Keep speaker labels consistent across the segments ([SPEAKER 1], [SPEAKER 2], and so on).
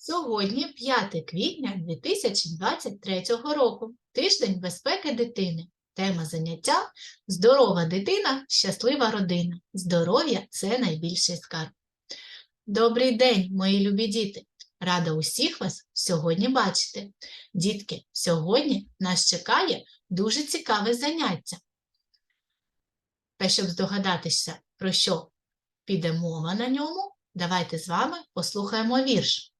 [SPEAKER 1] Сьогодні 5 квітня 2023 року, тиждень безпеки дитини. Тема заняття Здорова дитина, щаслива родина. Здоров'я це найбільший скарб. Добрий день, мої любі діти! Рада усіх вас сьогодні бачити. Дітки, сьогодні нас чекає дуже цікаве заняття. Та щоб здогадатися, про що піде мова на ньому, давайте з вами послухаємо вірш.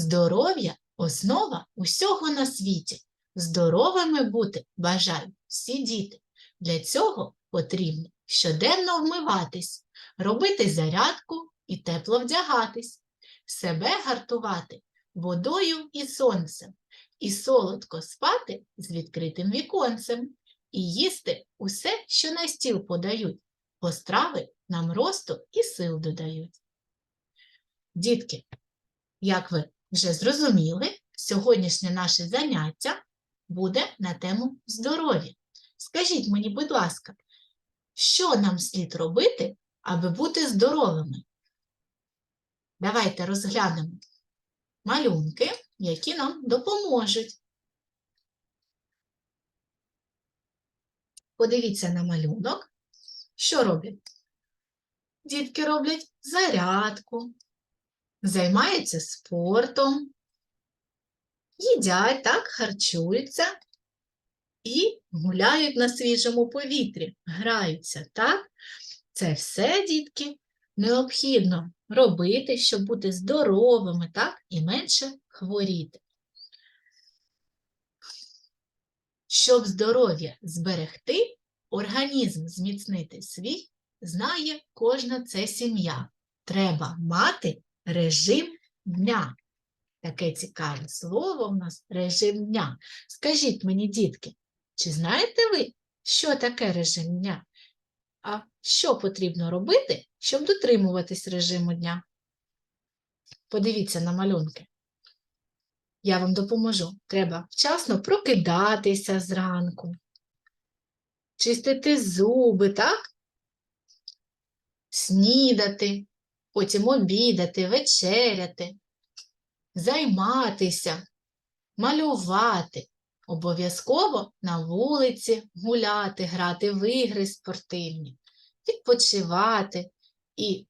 [SPEAKER 1] Здоров'я основа усього на світі. Здоровими бути бажають всі діти. Для цього потрібно щоденно вмиватись, робити зарядку і тепло вдягатись, себе гартувати водою і сонцем, і солодко спати з відкритим віконцем, і їсти усе, що на стіл подають, бо страви нам росту і сил додають. Дітки, як ви вже зрозуміли, сьогоднішнє наше заняття буде на тему здоров'я. Скажіть мені, будь ласка, що нам слід робити, аби бути здоровими? Давайте розглянемо малюнки, які нам допоможуть. Подивіться на малюнок. Що роблять? Дітки роблять зарядку, займаються спортом, їдять, так, харчуються і гуляють на свіжому повітрі, граються, так? Це все, дітки, необхідно робити, щоб бути здоровими, так, і менше хворіти. Щоб здоров'я зберегти, організм зміцнити свій, знає кожна це сім'я. Треба мати режим дня. Таке цікаве слово в нас режим дня. Скажіть мені, дітки, чи знаєте ви, що таке режим дня? А що потрібно робити, щоб дотримуватись режиму дня? Подивіться на малюнки. Я вам допоможу. Треба вчасно прокидатися зранку, чистити зуби, так? Снідати, потім обідати, вечеряти, займатися, малювати, обов'язково на вулиці гуляти, грати в ігри спортивні, відпочивати і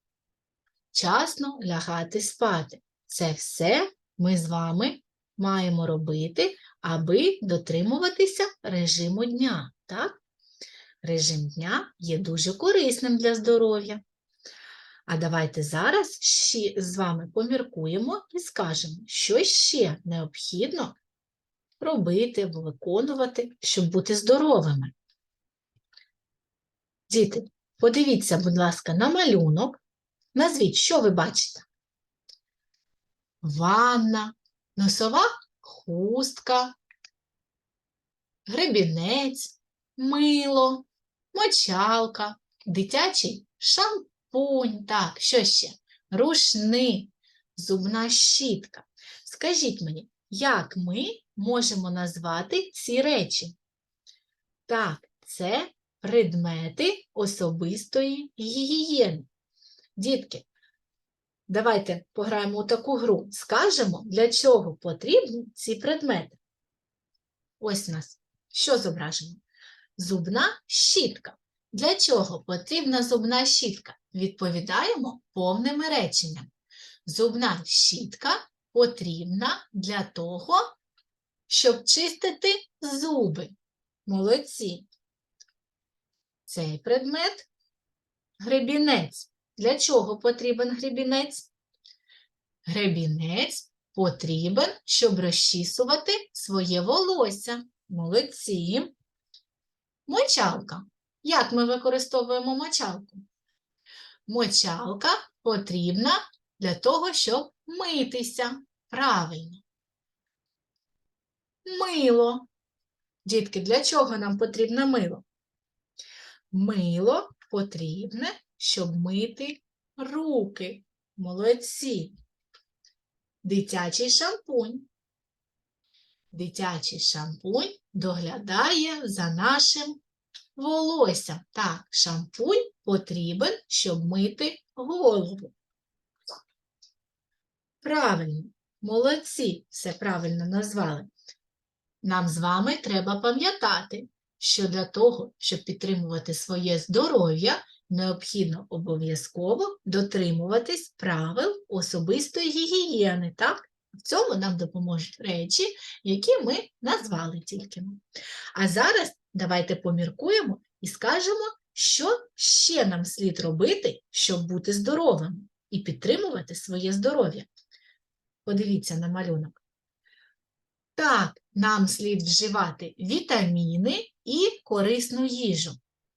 [SPEAKER 1] вчасно лягати спати. Це все ми з вами маємо робити, аби дотримуватися режиму дня. Так? Режим дня є дуже корисним для здоров'я. А давайте зараз ще з вами поміркуємо і скажемо, що ще необхідно робити або виконувати, щоб бути здоровими. Діти, подивіться, будь ласка, на малюнок. Назвіть, що ви бачите? Ванна, носова хустка, гребінець, мило, мочалка, дитячий шампунь, так, що ще? Рушник, зубна щітка. Скажіть мені, як ми можемо назвати ці речі? Так, це предмети особистої гігієни. Дітки, давайте пограємо у таку гру. Скажемо, для чого потрібні ці предмети. Ось у нас що зображено? Зубна щітка. Для чого потрібна зубна щітка? Відповідаємо повними реченнями. Зубна щітка потрібна для того, щоб чистити зуби. Молодці. Цей предмет гребінець. Для чого потрібен гребінець? Гребінець потрібен, щоб розчісувати своє волосся. Молодці. Мочалка. Як ми використовуємо мочалку? Мочалка потрібна для того, щоб митися. Правильно. Мило. Дітки, для чого нам потрібне мило? Мило потрібне, щоб мити руки. Молодці. Дитячий шампунь. Дитячий шампунь доглядає за нашим волоссям. Так, шампунь потрібен, щоб мити голову. Правильно, молодці, все правильно назвали. Нам з вами треба пам'ятати, що для того, щоб підтримувати своє здоров'я, необхідно обов'язково дотримуватись правил особистої гігієни. Так? В цьому нам допоможуть речі, які ми назвали тільки. А зараз давайте поміркуємо і скажемо, що ще нам слід робити, щоб бути здоровими і підтримувати своє здоров'я. Подивіться на малюнок. Так, нам слід вживати вітаміни і корисну їжу.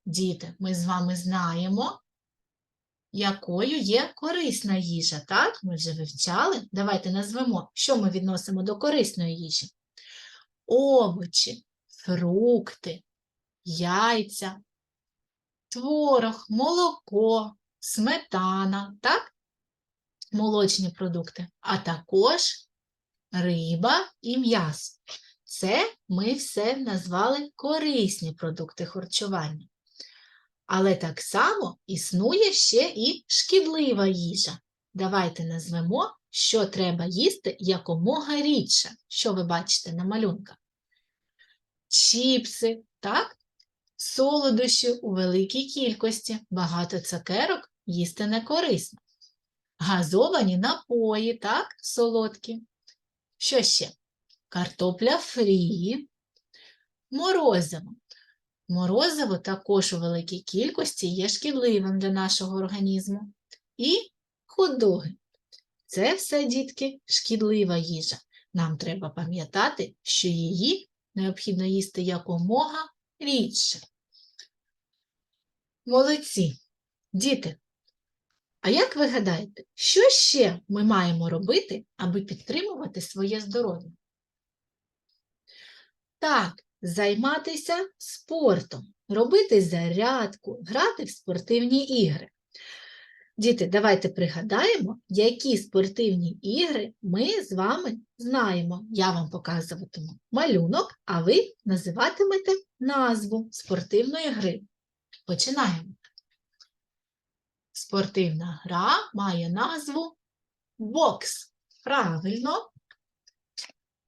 [SPEAKER 1] Діти, ми з вами знаємо, якою є корисна їжа. Так, ми вже вивчали. Давайте назвемо, що ми відносимо до корисної їжі. Овочі, фрукти, яйця, творог, молоко, сметана, так? молочні продукти, а також риба і м'ясо. Це ми все назвали корисні продукти харчування. Але так само існує ще і шкідлива їжа. Давайте назвемо, що треба їсти якомога рідше. Що ви бачите на малюнках? Чіпси, так? Солодощі у великій кількості, багато цукерок їсти не корисно. Газовані напої, так, солодкі. Що ще? Картопля фрі, морозиво. Морозиво також у великій кількості є шкідливим для нашого організму. І хот-доги. Це все, дітки, шкідлива їжа. Нам треба пам'ятати, що її необхідно їсти якомога рідше. Молодці. Діти, а як ви гадаєте, що ще ми маємо робити, аби підтримувати своє здоров'я? Так, займатися спортом, робити зарядку, грати в спортивні ігри. Діти, давайте пригадаємо, які спортивні ігри ми з вами знаємо. Я вам показуватиму малюнок, а ви називатимете назву спортивної гри. Починаємо. Спортивна гра має назву бокс. Правильно.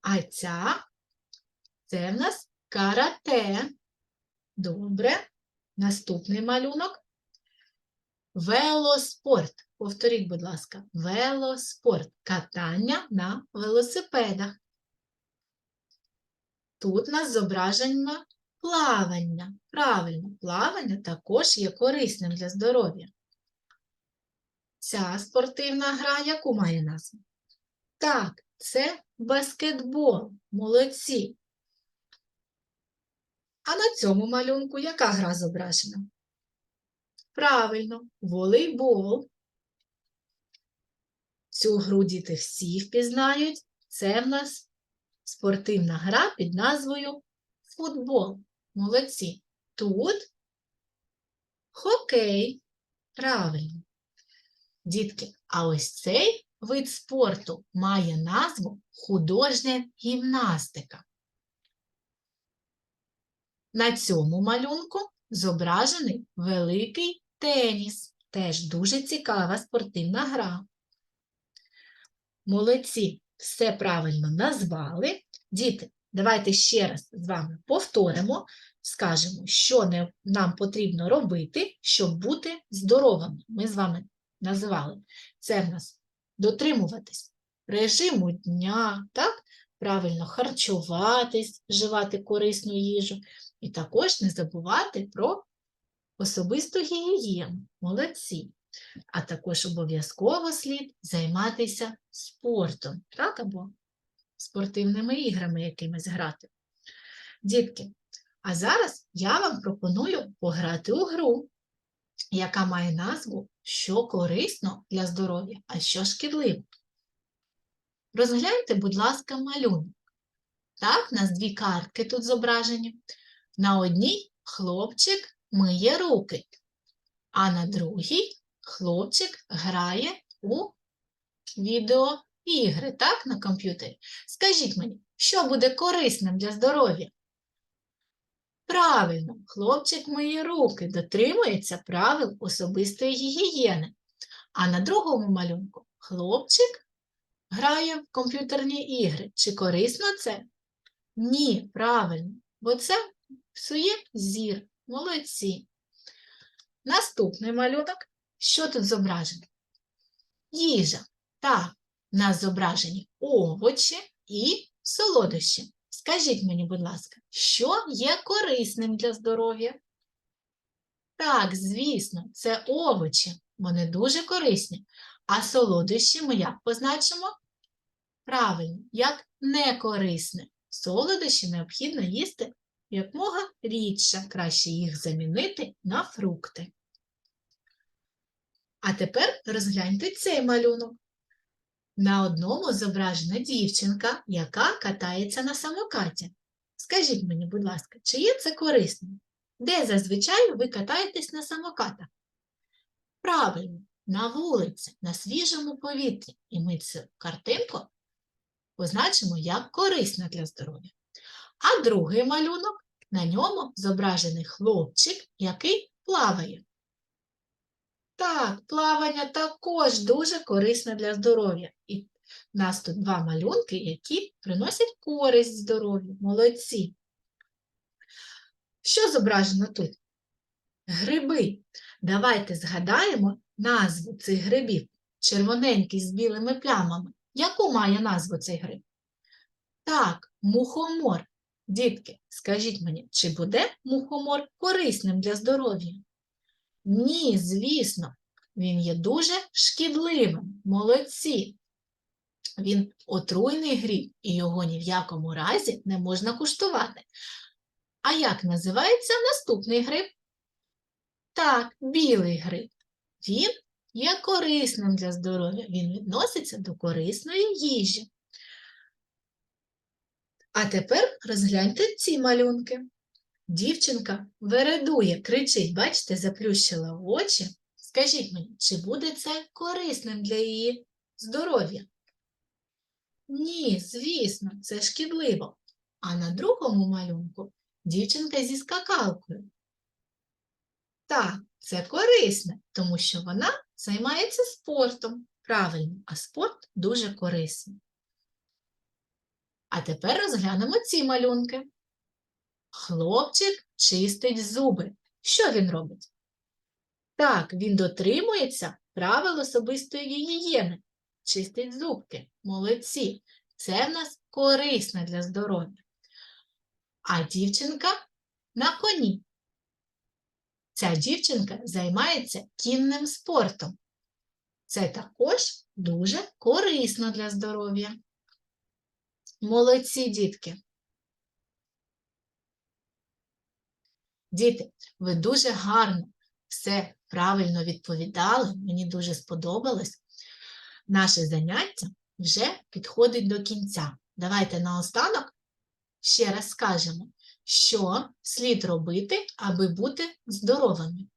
[SPEAKER 1] А ця це в нас карате. Добре. Наступний малюнок. Велоспорт. Повторіть, будь ласка, велоспорт. Катання на велосипедах. Тут у нас зображено плавання. Правильно, плавання також є корисним для здоров'я. Ця спортивна гра яку має назву? Так, це баскетбол. Молодці. А на цьому малюнку яка гра зображена? Правильно, волейбол. Цю гру діти всі впізнають. Це в нас спортивна гра під назвою футбол. Молодці. Тут хокей. Правильно. Дітки, а ось цей вид спорту має назву художня гімнастика. На цьому малюнку зображений великий теніс. Теж дуже цікава спортивна гра. Молодці, все правильно назвали. Діти, давайте ще раз з вами повторимо, скажемо, що не- нам потрібно робити, щоб бути здоровими. Ми з вами називали. Це в нас дотримуватись режиму дня, так? правильно харчуватись, вживати корисну їжу, і також не забувати про особисту гігієну. Молодці. А також обов'язково слід займатися спортом, так, або спортивними іграми якимись грати. Дітки, а зараз я вам пропоную пограти у гру, яка має назву Що корисно для здоров'я, а що шкідливо. Розгляньте, будь ласка, малюнок. Так, у нас дві картки тут зображені. На одній хлопчик миє руки, а на другій хлопчик грає у відеоігри, так, на комп'ютері. Скажіть мені, що буде корисним для здоров'я? Правильно, хлопчик миє руки, дотримується правил особистої гігієни. А на другому малюнку хлопчик грає в комп'ютерні ігри. Чи корисно це? Ні, правильно, бо це псує зір. Молодці. Наступний малюнок. Що тут зображено? Їжа. Так, в нас зображені овочі і солодощі. Скажіть мені, будь ласка, що є корисним для здоров'я? Так, звісно, це овочі. Вони дуже корисні. А солодощі ми як позначимо? Правильно, як некорисне. Солодощі необхідно їсти якмога рідше, краще їх замінити на фрукти. А тепер розгляньте цей малюнок. На одному зображена дівчинка, яка катається на самокаті. Скажіть мені, будь ласка, чи є це корисним? Де зазвичай ви катаєтесь на самокатах? Правильно, на вулиці, на свіжому повітрі. І ми цю картинку позначимо як корисна для здоров'я. А другий малюнок на ньому зображений хлопчик, який плаває. Так, плавання також дуже корисне для здоров'я. І в нас тут два малюнки, які приносять користь здоров'ю. Молодці. Що зображено тут? Гриби. Давайте згадаємо назву цих грибів. Червоненький з білими плямами. Яку має назву цей гриб? Так, мухомор. Дітки, скажіть мені, чи буде мухомор корисним для здоров'я? Ні, звісно, він є дуже шкідливим. Молодці. Він отруйний гриб, і його ні в якому разі не можна куштувати. А як називається наступний гриб? Так, білий гриб. Він є корисним для здоров'я. Він відноситься до корисної їжі. А тепер розгляньте ці малюнки. Дівчинка вередує, кричить, бачите, заплющила очі. Скажіть мені, чи буде це корисним для її здоров'я? Ні, звісно, це шкідливо. А на другому малюнку дівчинка зі скакалкою. Так, це корисне, тому що вона займається спортом. Правильно, а спорт дуже корисний. А тепер розглянемо ці малюнки. Хлопчик чистить зуби. Що він робить? Так, він дотримується правил особистої гігієни. Чистить зубки. Молодці. Це в нас корисно для здоров'я. А дівчинка на коні. Ця дівчинка займається кінним спортом. Це також дуже корисно для здоров'я. Молодці дітки. Діти, ви дуже гарно все правильно відповідали. Мені дуже сподобалось. Наше заняття вже підходить до кінця. Давайте наостанок ще раз скажемо, що слід робити, аби бути здоровими.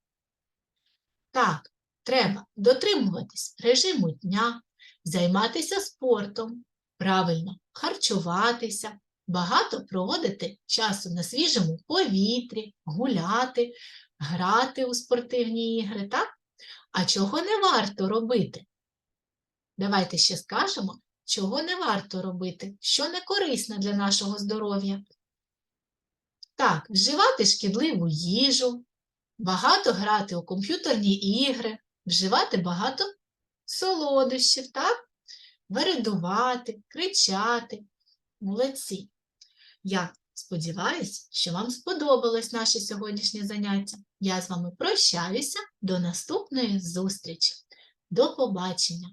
[SPEAKER 1] Так, треба дотримуватись режиму дня, займатися спортом, правильно харчуватися, багато проводити часу на свіжому повітрі, гуляти, грати у спортивні ігри, так? А чого не варто робити? Давайте ще скажемо, чого не варто робити, що не корисно для нашого здоров'я. Так, вживати шкідливу їжу, багато грати у комп'ютерні ігри, вживати багато солодощів, так? Вередувати, кричати. Молодці. Я сподіваюся, що вам сподобалось наше сьогоднішнє заняття. Я з вами прощаюся до наступної зустрічі. До побачення!